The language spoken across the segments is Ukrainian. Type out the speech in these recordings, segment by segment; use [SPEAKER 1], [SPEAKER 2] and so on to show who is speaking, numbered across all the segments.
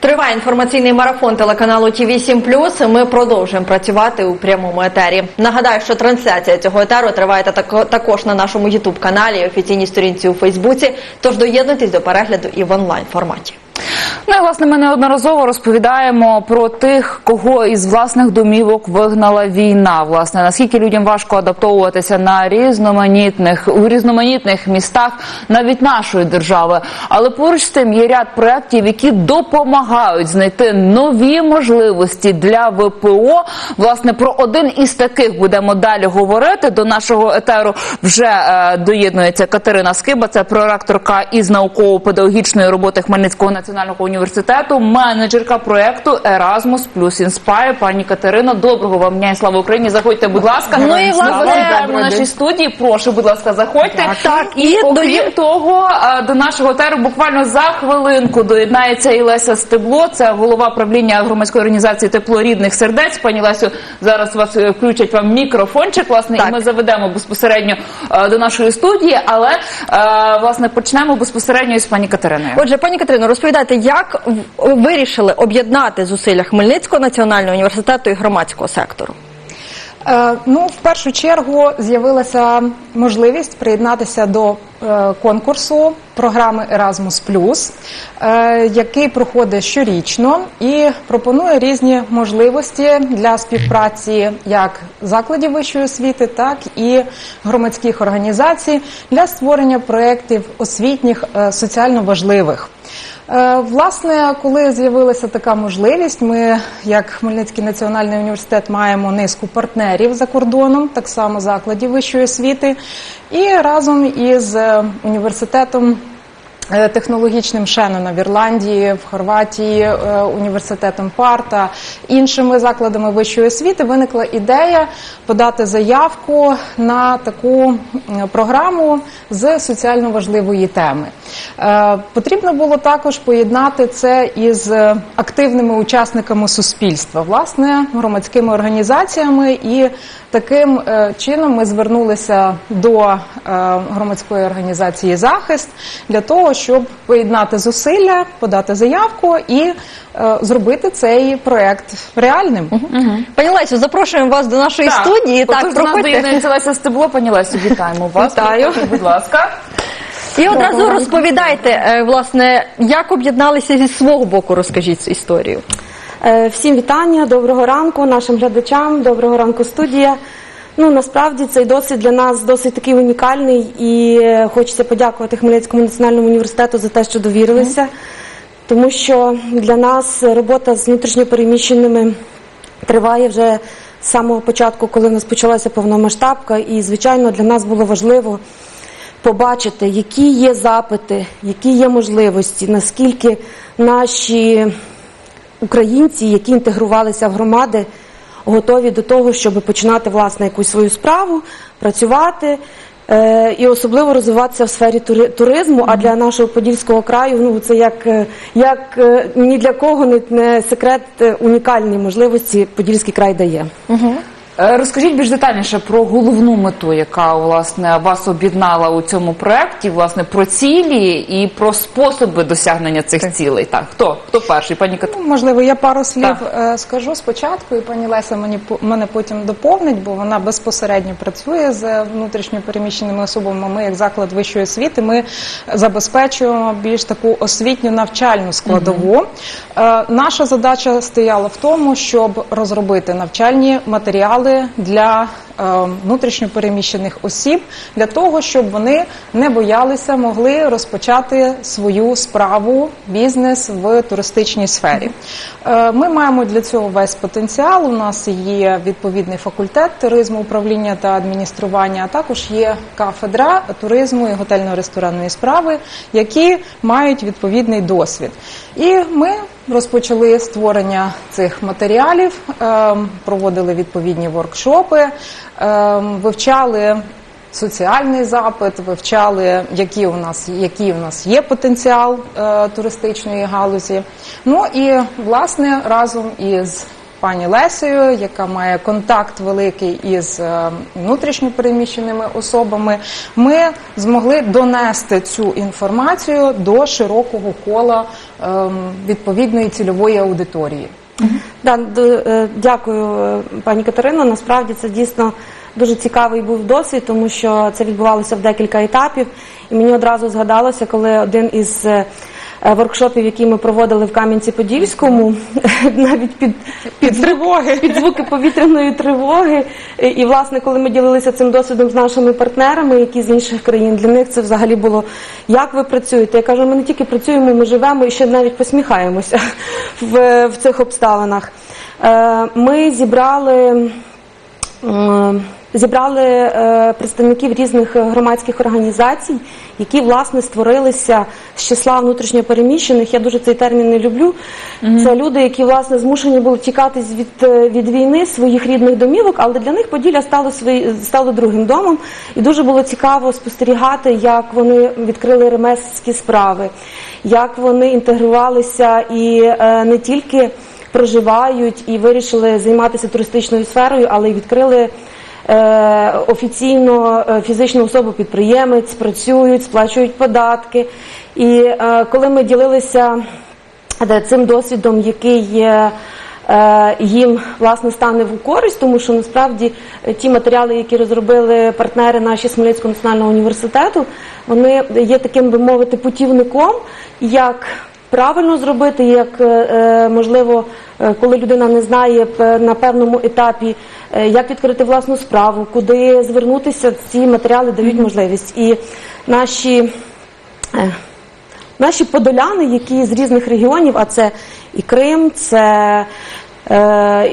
[SPEAKER 1] Триває інформаційний марафон телеканалу Ті 8 Ми продовжуємо працювати у прямому етері. Нагадаю, що трансляція цього етеру триває тако- також на нашому Ютуб каналі, офіційній сторінці у Фейсбуці. Тож доєднуйтесь до перегляду і в онлайн форматі.
[SPEAKER 2] І власне ми неодноразово розповідаємо про тих, кого із власних домівок вигнала війна. Власне, наскільки людям важко адаптовуватися на різноманітних у різноманітних містах навіть нашої держави. Але поруч з тим є ряд проєктів, які допомагають знайти нові можливості для ВПО. Власне, про один із таких будемо далі говорити. До нашого етеру вже е, доєднується Катерина Скиба, це проректорка із науково-педагогічної роботи Хмельницького національного університету, менеджерка проекту Erasmus Plus Inspire. Пані Катерино, доброго вам дня і слава Україні. Заходьте, будь ласка.
[SPEAKER 1] Ну і, власне,
[SPEAKER 2] в нашій студії. Прошу, будь ласка, заходьте.
[SPEAKER 1] Так,
[SPEAKER 2] і, окрім того, до нашого етеру буквально за хвилинку доєднається і Леся Стебло. Це голова правління громадської організації Тепло рідних сердець. Пані Лесю, зараз вас е, включать вам мікрофончик. Власне,
[SPEAKER 1] Так.
[SPEAKER 2] і ми заведемо безпосередньо е, до нашої студії, але е, власне почнемо безпосередньо із пані Катериною.
[SPEAKER 1] Отже, пані Катерино, розповідайте, як в- вирішили об'єднати зусилля Хмельницького національного університету і громадського сектору?
[SPEAKER 3] Е, Ну, в першу чергу з'явилася можливість приєднатися до е, конкурсу програми Erasmus+, е, який проходить щорічно і пропонує різні можливості для співпраці як закладів вищої освіти, так і громадських організацій для створення проєктів освітніх соціально важливих. Е, Власне, коли з'явилася така можливість, ми, як Хмельницький національний університет, маємо низку партнерів за кордоном, так само закладів вищої освіти, і разом із е, університетом. Е, Технологічним Шеннона в Ірландії, в Хорватії, е, університетом Парта, іншими закладами вищої освіти виникла ідея подати заявку на таку програму з соціально важливої теми. Е, Потрібно було також поєднати це із активними учасниками суспільства, власне, громадськими організаціями, і таким чином ми звернулися до громадської організації захист для того, щоб поєднати зусилля, подати заявку і е, зробити цей проект реальним.
[SPEAKER 1] Пані Лесю, запрошуємо вас до нашої
[SPEAKER 2] Так.
[SPEAKER 1] студії.
[SPEAKER 2] Отож,
[SPEAKER 1] Так,
[SPEAKER 2] до нас
[SPEAKER 1] проходьте.
[SPEAKER 2] доєднується Леся Стебло. Пані Лесю, вітаємо вас.
[SPEAKER 1] Вітаю.
[SPEAKER 2] Проходьте, Будь ласка.
[SPEAKER 1] І одразу розповідайте, е, власне, як об'єдналися зі свого боку, розкажіть цю історію.
[SPEAKER 4] Е, Всім вітання, доброго ранку нашим глядачам, доброго ранку студія. Ну насправді цей досвід для нас досить такий унікальний, і е, хочеться подякувати Хмельницькому національному університету за те, що довірилися, тому що для нас робота з внутрішньопереміщеними триває вже з самого початку, коли в нас почалася повномасштабка, і звичайно для нас було важливо побачити, які є запити, які є можливості, наскільки наші українці, які інтегрувалися в громади, готові до того, щоб починати власне якусь свою справу, працювати. е, І особливо розвиватися в сфері тури- туризму, а для нашого подільського краю ну це як, е, як е, ні для кого не, секрет унікальні можливості Подільський край дає.
[SPEAKER 2] Е, Розкажіть більш детальніше про головну мету, яка власне вас об'єднала у цьому проєкті, власне про цілі і про способи досягнення цих цілей. Так, хто хто перший, пані Катерина?
[SPEAKER 3] Ну, Можливо, я пару слів
[SPEAKER 2] Так.
[SPEAKER 3] е, скажу спочатку, і пані Леся мені мене потім доповнить, бо вона безпосередньо працює з внутрішньо переміщеними особами. Ми, як заклад вищої освіти, ми забезпечуємо більш таку освітню навчальну складову. Е, Наша задача стояла в тому, щоб розробити навчальні матеріали для е, внутрішньо переміщених осіб для того, щоб вони не боялися, могли розпочати свою справу, бізнес в туристичній сфері. Е, Ми маємо для цього весь потенціал. У нас є відповідний факультет туризму, управління та адміністрування, а також є кафедра туризму і готельно-ресторанної справи, які мають відповідний досвід. І ми розпочали створення цих матеріалів, ем, проводили відповідні воркшопи, ем, вивчали соціальний запит, вивчали, які у нас, який у нас є потенціал е, туристичної галузі. Ну і власне разом із пані Лесею, яка має контакт великий із е, внутрішньо переміщеними особами, ми змогли донести цю інформацію до широкого кола ем, відповідної цільової аудиторії.
[SPEAKER 4] Е, дякую, е, пані Катерино. Насправді це дійсно дуже цікавий був досвід, тому що це відбувалося в декілька етапів. І мені одразу згадалося, коли один із воркшопів, який ми проводили в Кам'янці-Подільському, навіть під, під,
[SPEAKER 3] тривоги.
[SPEAKER 4] під звуки повітряної тривоги. І, і, власне, коли ми ділилися цим досвідом з нашими партнерами, які з інших країн, для них це взагалі було як ви працюєте. Я кажу, ми не тільки працюємо, ми живемо і ще навіть посміхаємося в, в цих обставинах. Е, Ми зібрали. Зібрали е, представників різних громадських організацій, які власне створилися з числа внутрішньопереміщених. Я дуже цей термін не люблю. Це люди, які власне змушені були тікати від, е, від війни своїх рідних домівок, але для них Поділля стало свої стало другим домом. І дуже було цікаво спостерігати, як вони відкрили ремесленські справи, як вони інтегрувалися і е, не тільки проживають і вирішили займатися туристичною сферою, але й відкрили офіційно е, фізичну особу підприємець, працюють, сплачують податки. І е, коли ми ділилися е, цим досвідом, який є. е, Їм власне стане в користь, тому що насправді е, ті матеріали, які розробили партнери наші Смілецького національного університету, вони є таким би мовити путівником, як правильно зробити, як е, е, можливо, е, коли людина не знає на певному етапі, як відкрити власну справу, куди звернутися, ці матеріали дають можливість. І наші Наші подоляни, які з різних регіонів, а це і Крим, це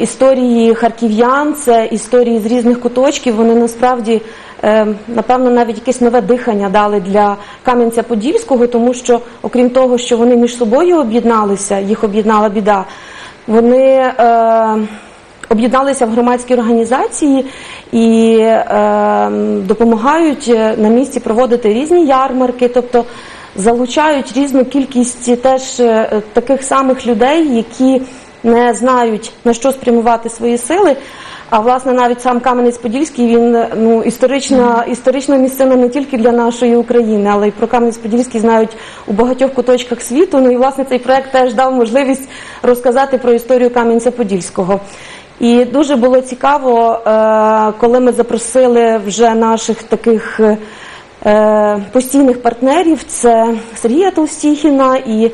[SPEAKER 4] історії харків'ян, це історії з різних куточків, вони насправді, е, напевно, навіть якесь нове дихання дали для Кам'янця-Подільського, тому що, окрім того, що вони між собою об'єдналися, їх об'єднала біда, вони. Е, Об'єдналися в громадські організації і е, допомагають е, на місці проводити різні ярмарки, тобто залучають різну кількість теж е, таких самих людей, які не знають на що спрямувати свої сили. А власне навіть сам Кам'янець-Подільський він ну історична історична місцина не тільки для нашої України, але й про Кам'янець-Подільський знають у багатьох куточках світу. Ну і власне цей проект теж дав можливість розказати про історію Кам'янця-Подільського. І дуже було цікаво, е, коли ми запросили вже наших таких е, постійних партнерів. Це Сергія Толстіхіна і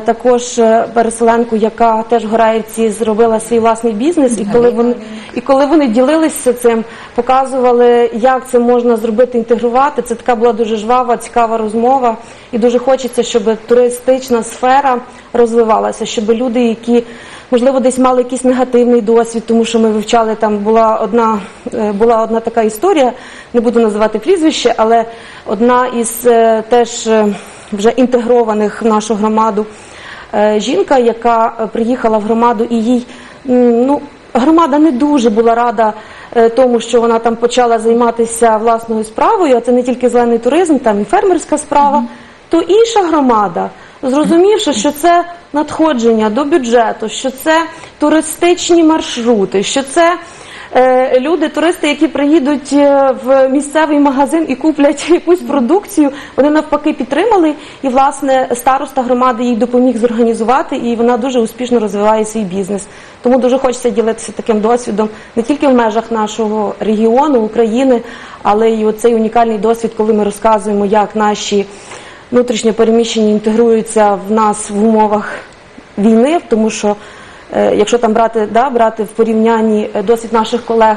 [SPEAKER 4] також е, переселенку, яка теж в Гораївці зробила свій власний бізнес. І коли вони і коли вони ділилися цим, показували, як це можна зробити, інтегрувати. Це така була дуже жвава, цікава розмова. І дуже хочеться, щоб туристична сфера розвивалася, щоб люди, які можливо десь мали якийсь негативний досвід, тому що ми вивчали там була одна е, була одна така історія, не буду називати прізвище, але одна із е, теж е, вже інтегрованих в нашу громаду е, жінка, яка е, приїхала в громаду, і їй ну. Громада не дуже була рада е, тому, що вона там почала займатися власною справою, а це не тільки зелений туризм, там і фермерська справа. То інша громада, зрозумівши, що це надходження до бюджету, що це туристичні маршрути, що це люди, туристи, які приїдуть е, в місцевий магазин і куплять якусь продукцію, вони навпаки підтримали. І власне староста громади їй допоміг зорганізувати, і вона дуже успішно розвиває свій бізнес. Тому дуже хочеться ділитися таким досвідом не тільки в межах нашого регіону, України, але й оцей унікальний досвід, коли ми розказуємо, як наші внутрішньо переміщені інтегруються в нас в умовах війни, тому що е, якщо там брати, да, брати в порівнянні е, досвід наших колег,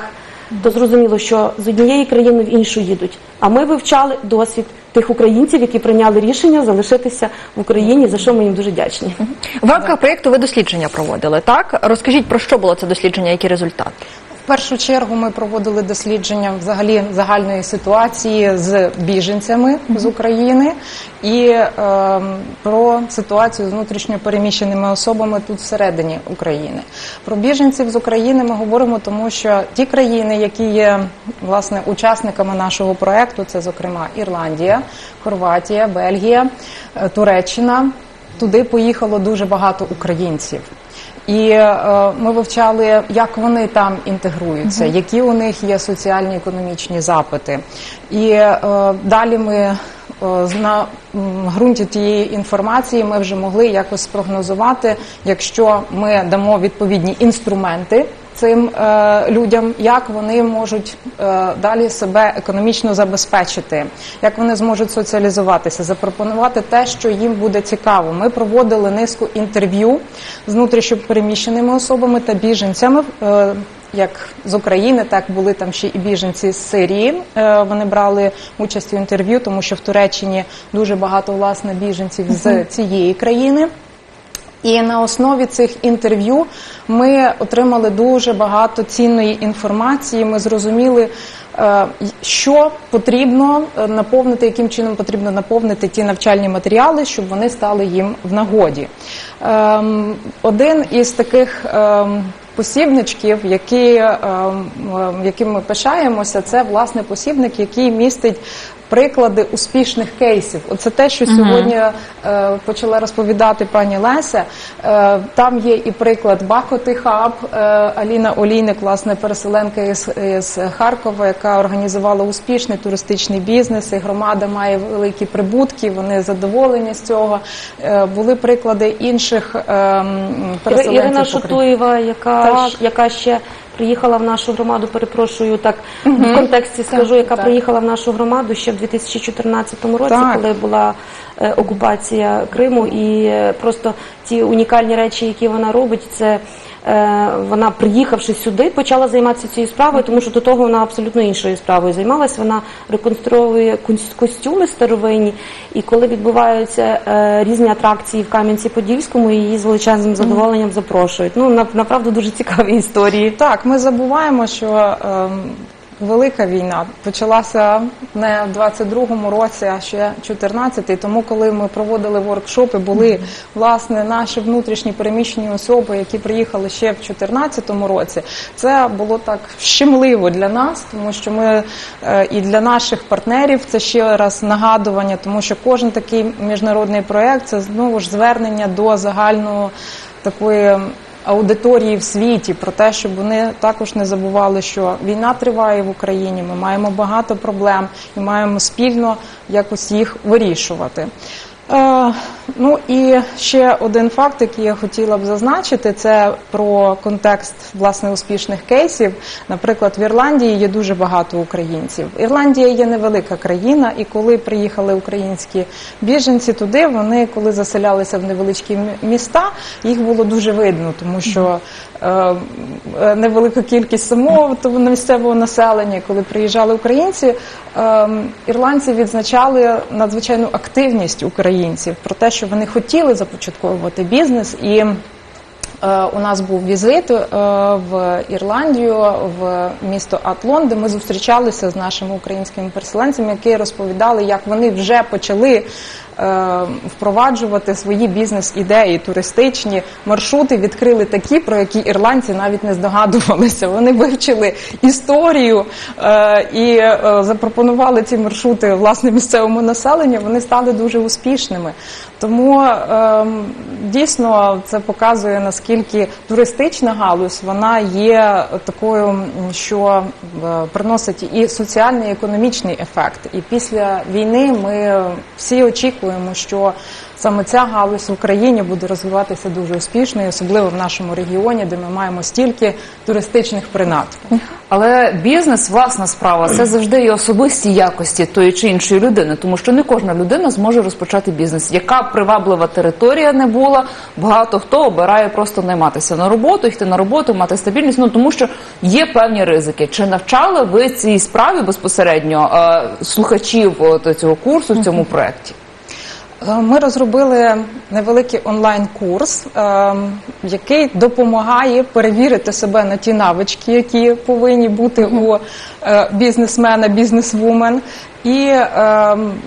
[SPEAKER 4] то зрозуміло, що з однієї країни в іншу їдуть. А ми вивчали досвід тих українців, які прийняли рішення залишитися в Україні, за що ми їм дуже вдячні.
[SPEAKER 1] В рамках проєкту ви дослідження проводили, так? Розкажіть, про що було це дослідження, які результати?
[SPEAKER 3] В першу чергу ми проводили дослідження взагалі загальної ситуації з біженцями з України і е, про ситуацію з внутрішньо переміщеними особами тут всередині України. Про біженців з України ми говоримо, тому що ті країни, які є власне учасниками нашого проекту, це зокрема Ірландія, Хорватія, Бельгія, е, Туреччина. Туди поїхало дуже багато українців. І е, ми вивчали, як вони там інтегруються, які у них є соціальні економічні запити. І е, далі ми е, на ґрунті тієї інформації ми вже могли якось спрогнозувати, якщо ми дамо відповідні інструменти цим е, людям, як вони можуть е, далі себе економічно забезпечити, як вони зможуть соціалізуватися, запропонувати те, що їм буде цікаво. Ми проводили низку інтерв'ю з внутрішньопереміщеними особами та біженцями. е, як з України, так були там ще і біженці з Сирії. Е, Вони брали участь у інтерв'ю, тому що в Туреччині дуже багато власне біженців з цієї країни. І на основі цих інтерв'ю ми отримали дуже багато цінної інформації. Ми зрозуміли, е, що потрібно е, наповнити, яким чином потрібно наповнити ті навчальні матеріали, щоб вони стали їм в нагоді. Ем, Один із таких ем, посібничків, які, ем, яким ми пишаємося, це власне посібник, який містить приклади успішних кейсів. Оце те, що сьогодні е, почала розповідати пані Леся. Е, там є і приклад Бахоти Хаб, е, Аліна Олійник, власне, переселенка із, із Харкова, яка організувала успішний туристичний бізнес, і громада має великі прибутки, вони задоволені з цього. Е, були приклади інших е, переселенців.
[SPEAKER 4] Ірина. Шутуєва, яка,
[SPEAKER 3] Так.
[SPEAKER 4] яка ще приїхала в нашу громаду, перепрошую, так в контексті скажу, яка
[SPEAKER 3] так.
[SPEAKER 4] приїхала в нашу громаду ще в 2014 році,
[SPEAKER 3] Так.
[SPEAKER 4] коли була е, окупація Криму, і е, просто ті унікальні речі, які вона робить, це. Е, Вона, приїхавши сюди, почала займатися цією справою, тому що до того вона абсолютно іншою справою займалася. Вона реконструює кос- костюми старовинні, і коли відбуваються е, різні атракції в Кам'янці-Подільському, її з величезним задоволенням запрошують. Ну на- направду дуже цікаві історії.
[SPEAKER 3] Так, ми забуваємо, що ем, велика війна почалася не в 22-му році, а ще 14-й. Тому, коли ми проводили воркшопи, були власне наші внутрішні переміщені особи, які приїхали ще в 14-му році. Це було так щемливо для нас, тому що ми е, і для наших партнерів це ще раз нагадування, тому що кожен такий міжнародний проект це знову ж звернення до загального такої аудиторії в світі про те, щоб вони також не забували, що війна триває в Україні. Ми маємо багато проблем і маємо спільно якось їх вирішувати. Е, ну і ще один факт, який я хотіла б зазначити, це про контекст власне успішних кейсів. Наприклад, в Ірландії є дуже багато українців. Ірландія є невелика країна, і коли приїхали українські біженці туди, вони коли заселялися в невеличкі міста, їх було дуже видно, тому що е, невелика кількість самого місцевого населення. Коли приїжджали українці, е, ірландці відзначали надзвичайну активність українців про те, що вони хотіли започатковувати бізнес і. е, У нас був візит е, в Ірландію, в місто Атлон, де ми зустрічалися з нашими українськими переселенцями, які розповідали, як вони вже почали впроваджувати свої бізнес-ідеї, туристичні маршрути, відкрили такі, про які ірландці навіть не здогадувалися. Вони вивчили історію е, і е, запропонували ці маршрути власне місцевому населенню. Вони стали дуже успішними. Тому е, дійсно це показує наскільки туристична галузь вона є такою, що е, приносить і соціальний, і економічний ефект. І після війни ми всі очікуємо, що саме ця галузь в Україні буде розвиватися дуже успішно, і особливо в нашому регіоні, де ми маємо стільки туристичних принад.
[SPEAKER 2] Але бізнес, власна справа, це завжди і особисті якості тої чи іншої людини, тому що не кожна людина зможе розпочати бізнес. Яка приваблива територія не була, багато хто обирає просто найматися на роботу, йти на роботу, мати стабільність. Ну тому що є певні ризики. Чи навчали ви цій справі безпосередньо е, слухачів цього курсу в цьому проєкті?
[SPEAKER 3] Е, Ми розробили невеликий онлайн-курс, е, який допомагає перевірити себе на ті навички, які повинні бути у е, бізнесмена, бізнесвумен. І е,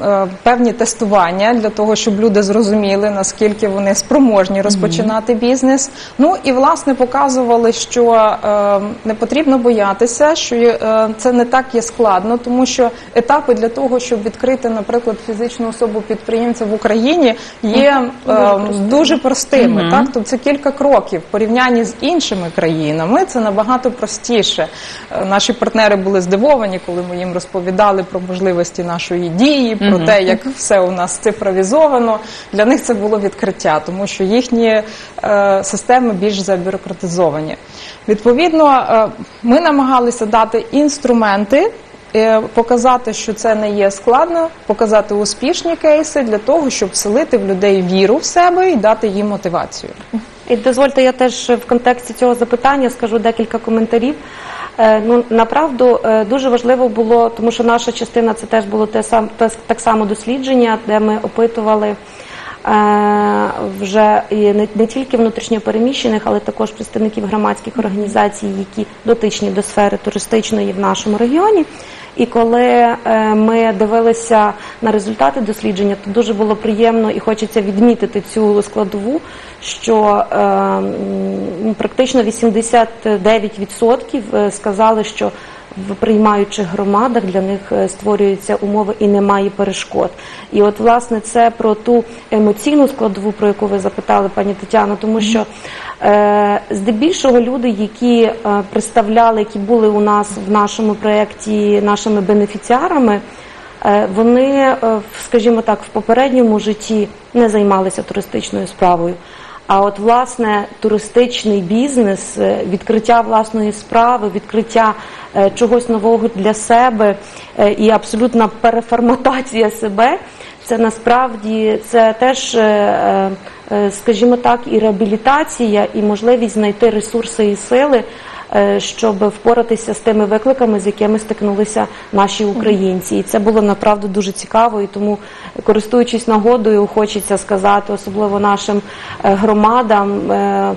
[SPEAKER 3] е, певні тестування для того, щоб люди зрозуміли, наскільки вони спроможні розпочинати бізнес. Ну і власне показували, що е, не потрібно боятися, що е, це не так є складно, тому що етапи для того, щоб відкрити, наприклад, фізичну особу підприємця в Україні, є е, дуже простими. Так, тобто це кілька кроків в порівнянні з іншими країнами. Це набагато простіше. Е, Наші партнери були здивовані, коли ми їм розповідали про можливості нашої дії, про те, як все у нас цифровізовано. Для них це було відкриття, тому що їхні е, системи більш забюрократизовані. Відповідно, е, ми намагалися дати інструменти. е, Показати, що це не є складно, показати успішні кейси для того, щоб вселити в людей віру в себе і дати їм мотивацію.
[SPEAKER 4] І дозвольте, я теж в контексті цього запитання скажу декілька коментарів. Е, Ну направду е, дуже важливо було, тому що наша частина це теж було те сам так само дослідження, де ми опитували е, вже не тільки внутрішньопереміщених, але також представників громадських організацій, які дотичні до сфери туристичної в нашому регіоні. І коли е, ми дивилися на результати дослідження, то дуже було приємно і хочеться відмітити цю складову, що е, практично 89% е, сказали, що в приймаючих громадах для них е, створюються умови і немає перешкод. І от власне це про ту емоційну складову, про яку ви запитали, пані Тетяно, тому що е, здебільшого люди, які е, представляли, які були у нас в нашому проєкті нашими бенефіціарами. е, Вони, е, скажімо так, в попередньому житті не займалися туристичною справою. А от власне туристичний бізнес, відкриття власної справи, відкриття чогось нового для себе е, і абсолютна переформатація себе, це насправді це теж, е, е, е, скажімо так, і реабілітація, і можливість знайти ресурси і сили. е, Щоб впоратися з тими викликами, з якими стикнулися наші українці, і це було направду дуже цікаво. І тому, користуючись нагодою, хочеться сказати, особливо нашим е, громадам. е,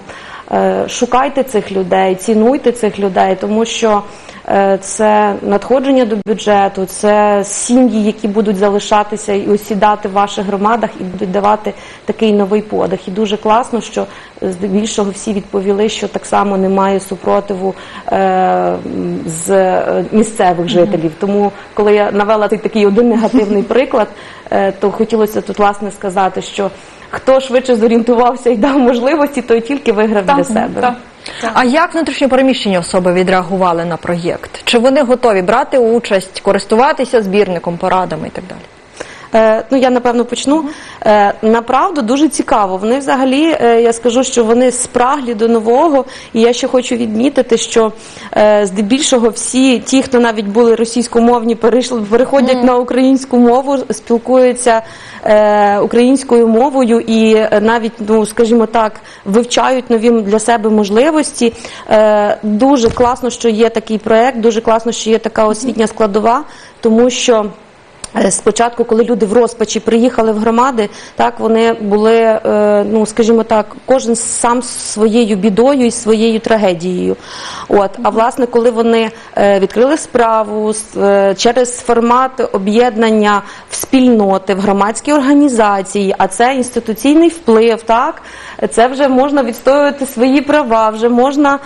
[SPEAKER 4] е, Шукайте цих людей, цінуйте цих людей, тому що е, це надходження до бюджету, це сім'ї, які будуть залишатися і осідати в ваших громадах і будуть давати такий новий подих. І дуже класно, що е, здебільшого всі відповіли, що так само немає супротиву е, з е, місцевих жителів. Тому, коли я навела цей такий один негативний приклад, е, то хотілося тут власне сказати, що хто швидше зорієнтувався і дав можливості, той тільки виграв для себе.
[SPEAKER 2] так.
[SPEAKER 1] А як внутрішньопереміщені особи відреагували на проєкт? Чи вони готові брати участь, користуватися збірником, порадами і так далі?
[SPEAKER 4] Е, ну я напевно почну. Е, направду дуже цікаво. Вони взагалі, е, я скажу, що вони спраглі до нового. І я ще хочу відмітити, що е, здебільшого всі ті, хто навіть були російськомовні, перейшли, переходять на українську мову, спілкуються е, українською мовою і навіть, ну скажімо так, вивчають нові для себе можливості. Е, дуже класно, що є такий проект, дуже класно, що є така освітня складова, тому що. Е, Спочатку, коли люди в розпачі приїхали в громади, так вони були, е, ну скажімо так, кожен сам своєю бідою і своєю трагедією. От, а власне, коли вони е, відкрили справу через формат об'єднання в спільноти, в громадські організації, а це інституційний вплив, так це вже можна відстоювати свої права, вже можна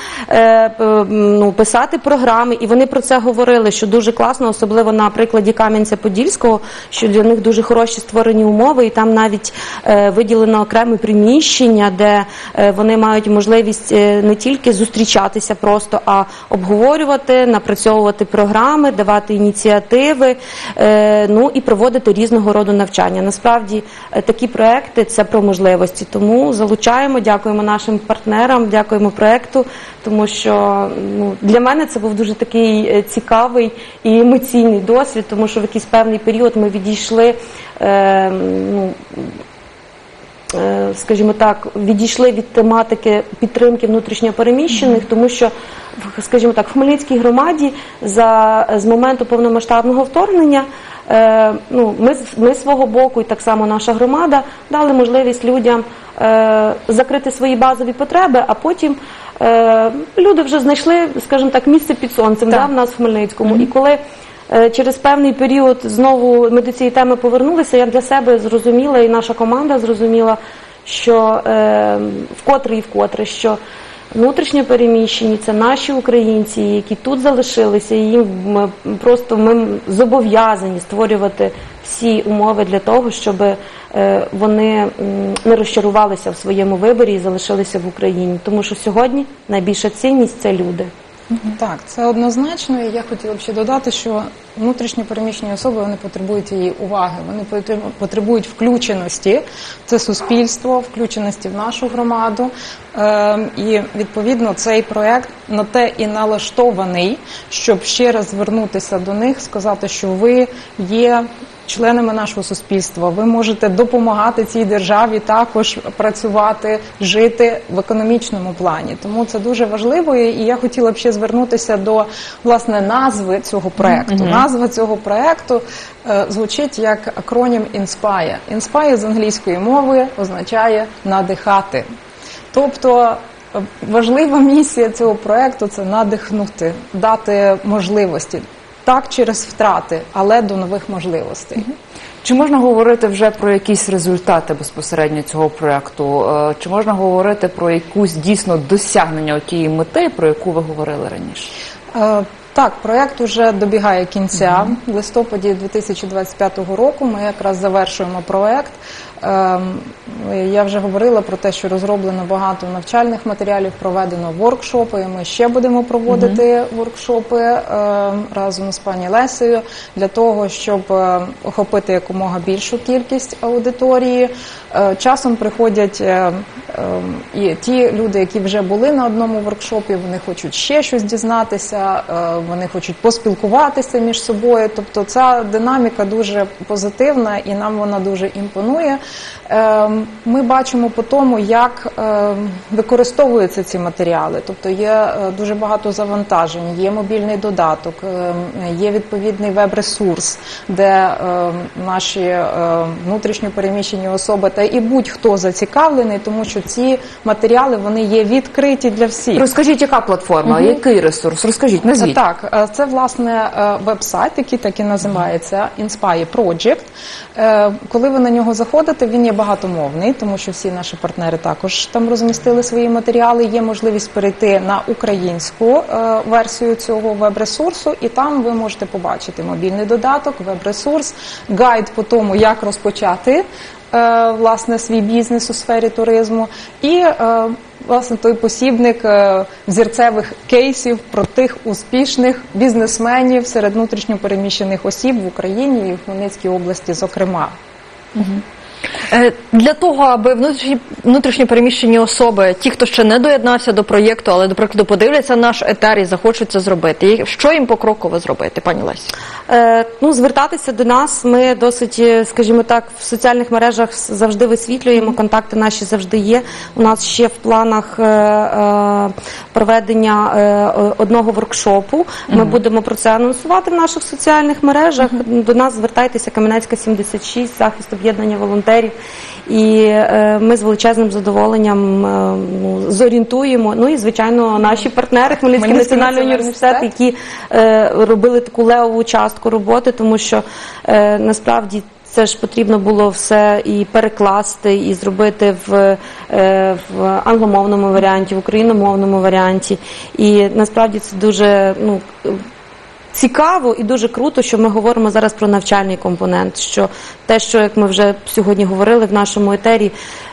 [SPEAKER 4] ну, писати програми, і вони про це говорили, що дуже класно, особливо на прикладі Кам'янця-Подільського, що для них дуже хороші створені умови, і там навіть е, виділено окреме приміщення, де е, вони мають можливість е, не тільки зустрічатися просто, а обговорювати, напрацьовувати програми, давати ініціативи, ну і проводити різного роду навчання. Насправді такі проекти це про можливості. Тому залучаємо, дякуємо нашим партнерам, дякуємо проекту, тому що ну, для мене це був дуже такий цікавий і емоційний досвід, тому що в якийсь певний період ми відійшли. Е, ну, е, скажімо так, відійшли від тематики підтримки внутрішньопереміщених, тому що, скажімо так, в Хмельницькій громаді за з моменту повномасштабного вторгнення. е, Ну, ми, ми свого боку, і так само наша громада дали можливість людям е, закрити свої базові потреби, а потім е, люди вже знайшли, скажімо так, місце під сонцем да, в нас в Хмельницькому. І коли через певний період знову ми до цієї теми повернулися. Я для себе зрозуміла, і наша команда зрозуміла, що е, вкотре і вкотре, що внутрішньо переміщені це наші українці, які тут залишилися, і їм просто ми зобов'язані створювати всі умови для того, щоб е, вони не розчарувалися в своєму виборі і залишилися в Україні. Тому що сьогодні найбільша цінність це люди.
[SPEAKER 3] Так, це однозначно. І я хотіла б ще додати, що внутрішньо переміщені особи вони потребують її уваги. Вони потреб- потребують включеності. Це суспільство, включеності в нашу громаду. Ем, і відповідно цей проект на те і налаштований, щоб ще раз звернутися до них, сказати, що ви є. Членами нашого суспільства, ви можете допомагати цій державі також працювати, жити в економічному плані. Тому це дуже важливо. І я хотіла б ще звернутися до власне назви цього проекту. Назва цього проекту е, звучить як акронім INSPIRE. INSPIRE з англійської мови означає надихати. Тобто е, важлива місія цього проекту це надихнути, дати можливості. Так, через втрати, але до нових можливостей.
[SPEAKER 2] Чи можна говорити вже про якісь результати безпосередньо цього проекту? Е, Чи можна говорити про якусь дійсно досягнення тієї мети, про яку ви говорили раніше?
[SPEAKER 3] Е, Так, проект уже добігає кінця. В листопаді 2025 року ми якраз завершуємо проект. Ем, Я вже говорила про те, що розроблено багато навчальних матеріалів, проведено воркшопи. і Ми ще будемо проводити воркшопи ем, разом з пані Лесею для того, щоб е, охопити якомога більшу кількість аудиторії. Е, Часом приходять ем, і ті люди, які вже були на одному воркшопі, вони хочуть ще щось дізнатися, е, вони хочуть поспілкуватися між собою. Тобто ця динаміка дуже позитивна і нам вона дуже імпонує. Ем, Ми бачимо по тому, як ем, використовуються ці матеріали. Тобто є е, дуже багато завантажень, є мобільний додаток, ем, є відповідний веб-ресурс, де ем, наші ем, внутрішньо переміщені особи та і будь-хто зацікавлений, тому що ці матеріали вони є відкриті для всіх.
[SPEAKER 2] Розкажіть, яка платформа, який ресурс? Розкажіть, назвіть.
[SPEAKER 3] Так, е, це власне е, веб-сайт, який так і називається Inspire Project. Е, Коли ви на нього заходите, він є багатомовний, тому що всі наші партнери також там розмістили свої матеріали. Є можливість перейти на українську версію цього веб-ресурсу, і там ви можете побачити мобільний додаток, веб-ресурс, гайд по тому, як розпочати власне свій бізнес у сфері туризму і е, власне той посібник е, взірцевих кейсів про тих успішних бізнесменів серед внутрішньопереміщених осіб в Україні і в Хмельницькій області, зокрема.
[SPEAKER 1] Е, Для того, аби внутрішні, внутрішньо переміщені особи, ті, хто ще не доєднався до проєкту, але, до прикладу, подивляться наш етер і захочуть це зробити. Що їм покроково зробити, пані Лесі?
[SPEAKER 4] Е, ну, звертатися до нас. Ми досить, е, скажімо так, в соціальних мережах завжди висвітлюємо. Контакти наші завжди є. У нас ще в планах е, проведення одного воркшопу. Ми будемо про це анонсувати в наших соціальних мережах. До нас звертайтеся Кам'янецька 76, захист об'єднання волонтерів. І ми з величезним задоволенням ну, зорієнтуємо. Ну і звичайно, наші партнери Хмельницький національний університет, які робили таку левову частку роботи, тому що е, насправді. Це ж потрібно було все і перекласти, і зробити в, е, в англомовному варіанті, в україномовному варіанті. І насправді це дуже ну, цікаво і дуже круто, що ми говоримо зараз про навчальний компонент. Що те, що як ми вже сьогодні говорили в нашому етері,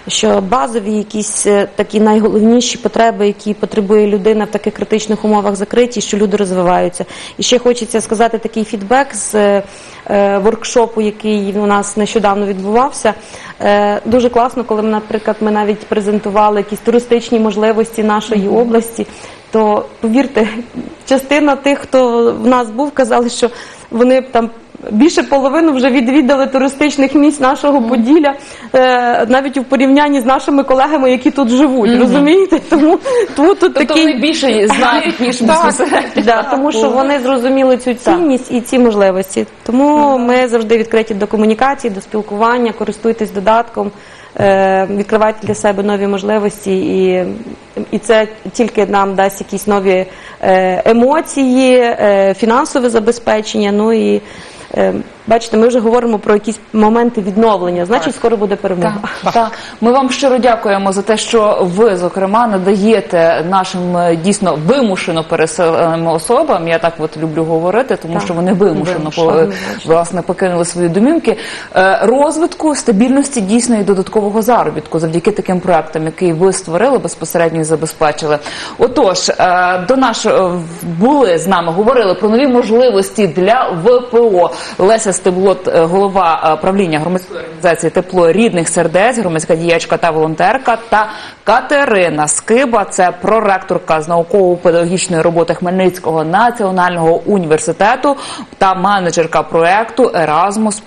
[SPEAKER 4] що базові якісь е, такі найголовніші потреби, які потребує людина в таких критичних умовах закриті, що люди розвиваються. І ще хочеться сказати такий фідбек з е, е, воркшопу, який у нас нещодавно відбувався. Дуже класно, коли, наприклад, ми навіть презентували якісь туристичні можливості нашої області. То повірте, частина тих, хто в нас був, казали, що вони там більше половину вже відвідали туристичних місць нашого Поділля, е, навіть у порівнянні з нашими колегами, які тут живуть. Розумієте? Тому тут, тут
[SPEAKER 2] Тобто
[SPEAKER 4] такий
[SPEAKER 2] вони більше знають, ніж.
[SPEAKER 4] Да, тому що вони зрозуміли цю цінність і ці можливості. Тому ми завжди відкриті до комунікації, до спілкування, користуйтесь додатком, е, відкривайте для себе нові можливості, і, і це тільки нам дасть якісь нові е, емоції, е, фінансове забезпечення. Ну і бачите, ми вже говоримо про якісь моменти відновлення. Значить, скоро буде перемога.
[SPEAKER 2] Так, так. Ми вам щиро дякуємо за те, що ви, зокрема, надаєте нашим е, дійсно вимушено переселеним особам. Я так от люблю говорити, тому
[SPEAKER 4] Так.
[SPEAKER 2] що вони вимушено
[SPEAKER 4] Вимушено,
[SPEAKER 2] власне покинули свої домівки. Е, Розвитку, стабільності дійсно і додаткового заробітку завдяки таким проектам, які ви створили безпосередньо і забезпечили. Отож, е, до нашого були з нами, говорили про нові можливості для ВПО. Леся Стеблот, е, голова е, правління громадської організації Тепло рідних сердець, громадська діячка та волонтерка, та Катерина Скиба, це проректорка з науково-педагогічної роботи Хмельницького національного університету та менеджерка проекту Erasmus+.